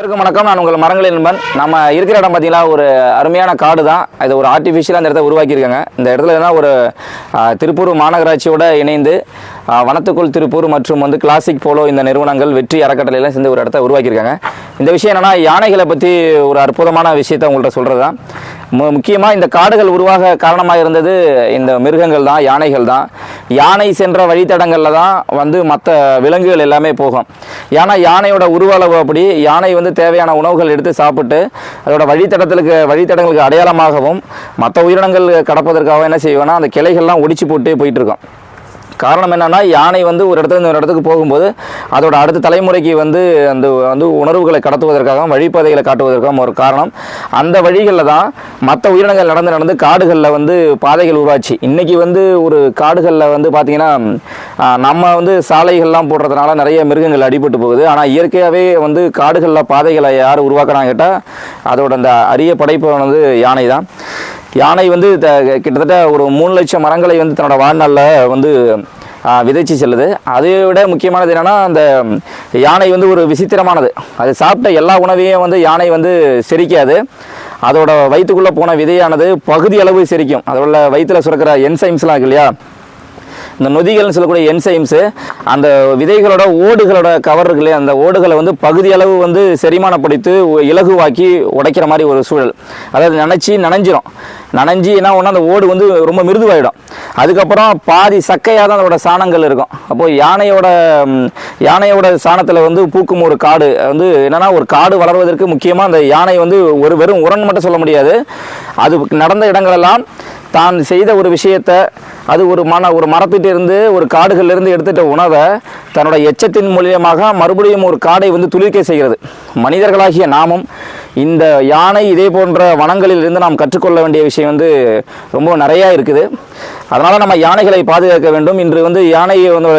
இருக்கும் வணக்கம். நான் உங்கள் மரங்களின் நண்பன். நம்ம இருக்கிற இடம் பார்த்தீங்கன்னா ஒரு அருமையான காடு தான் இது ஒரு ஆர்டிஃபிஷியலாக அந்த இடத்த உருவாக்கியிருக்காங்க. இந்த இடத்துல என்ன ஒரு திருப்பூர் மாநகராட்சியோட இணைந்து வனத்துக்குள் திருப்பூர் மற்றும் வந்து கிளாசிக் போலோ இந்த நிறுவனங்கள் வெற்றி அறக்கட்டளையெல்லாம் சேர்ந்து ஒரு இடத்த உருவாக்கியிருக்காங்க. இந்த விஷயம் என்னென்னா யானைகளை பற்றி ஒரு அற்புதமான விஷயத்தை உங்கள்கிட்ட சொல்கிறது தான் முக்கியமாக இந்த காடுகள் உருவாக காரணமாக இருந்தது இந்த மிருகங்கள் தான் யானைகள் தான். யானை சென்ற வழித்தடங்களில் தான் வந்து மற்ற விலங்குகள் எல்லாமே போகும். ஏன்னா யானையோட உருவ அளவு அப்படி யானை வந்து தேவையான உணவுகள் எடுத்து சாப்பிட்டு அதோட வழித்தடத்திற்கு வழித்தடங்களுக்கு அடையாளமாகவும் மற்ற உயிரினங்கள் கடப்பதற்காகவும் என்ன செய்வோன்னா அந்த கிளைகள்லாம் ஒடிச்சு போட்டு போயிட்டுருக்கோம் காரணம் என்னன்னா யானை வந்து ஒரு இடத்துல இருந்து ஒரு இடத்துக்கு போகும்போது அதோட அடுத்த தலைமுறைக்கு வந்து அந்த வந்து உணர்வுகளை கடத்துவதற்காகவும் வழிபாதைகளை காட்டுவதற்காகவும் ஒரு காரணம். அந்த வழிகளில் தான் மற்ற உயிரினங்கள் நடந்து நடந்து காடுகளில் வந்து பாதைகள் உருவாச்சு. இன்றைக்கி வந்து ஒரு காடுகளில் வந்து பார்த்திங்கன்னா நம்ம வந்து சாலைகள்லாம் போடுறதுனால நிறைய மிருகங்கள் அடிபட்டு போகுது. ஆனால் இயற்கையாகவே வந்து காடுகளில் பாதைகளை யார் உருவாக்குறாங்க கேட்டால் அதோட அந்த அரிய படைப்பு வந்து யானை தான் யானை வந்து த- கிட்டத்தட்ட ஒரு மூணு லட்சம் மரங்களை வந்து தன்னோட வாழ்நாளில் வந்து விதைச்சு செல்லுது. அதை விட முக்கியமானது என்னென்னா அந்த யானை வந்து ஒரு விசித்திரமானது. அது சாப்பிட்ட எல்லா உணவையும் வந்து யானை வந்து செரிக்காது. அதோட வயிற்றுக்குள்ளே போன விதையானது பகுதி அளவு செரிக்கும். அதோட வயிற்றில் சுரக்கிற என்சைம்ஸ்லாம் இருக்கு இல்லையா? இந்த நொதிகள்னு சொல்லக்கூடிய என்சைம்ஸு அந்த விதைகளோட ஓடுகளோட கவர் இருக்கு அந்த ஓடுகளை வந்து பகுதியளவு வந்து செரிமானப்படுத்தி இலகுவாக்கி உடைக்கிற மாதிரி ஒரு சூழல். அதாவது நினச்சி நனைஞ்சிரும். நனைஞ்சி என்ன ஒன்று அந்த ஓடு வந்து ரொம்ப மிருதுவாயிடும். அதுக்கப்புறம் பாதி சக்கையாக தான் அதோட சாணங்கள் இருக்கும். அப்போது யானையோட யானையோட சாணத்தில் வந்து பூக்கும் ஒரு காடு வந்து என்னன்னா ஒரு காடு வளர்வதற்கு முக்கியமாக அந்த யானை வந்து ஒரு வெறும் உரன் மட்டும் சொல்ல முடியாது. அது நடந்த இடங்களெல்லாம் தான் செய்த ஒரு விஷயத்தை அது ஒரு மன ஒரு மரத்திட்டிருந்து ஒரு காடுகள்லேருந்து எடுத்துகிட்ட உணவை தன்னோட எச்சத்தின் மூலியமாக மறுபடியும் ஒரு காடை வந்து துளிர்க்க செய்கிறது. மனிதர்களாகிய நாமும் இந்த யானை இதே போன்ற வனங்களில் இருந்து நாம் கற்றுக்கொள்ள வேண்டிய விஷயம் வந்து ரொம்ப நிறையா இருக்குது. அதனால் நம்ம யானைகளை பாதுகாக்க வேண்டும். இன்று வந்து யானையை வந்து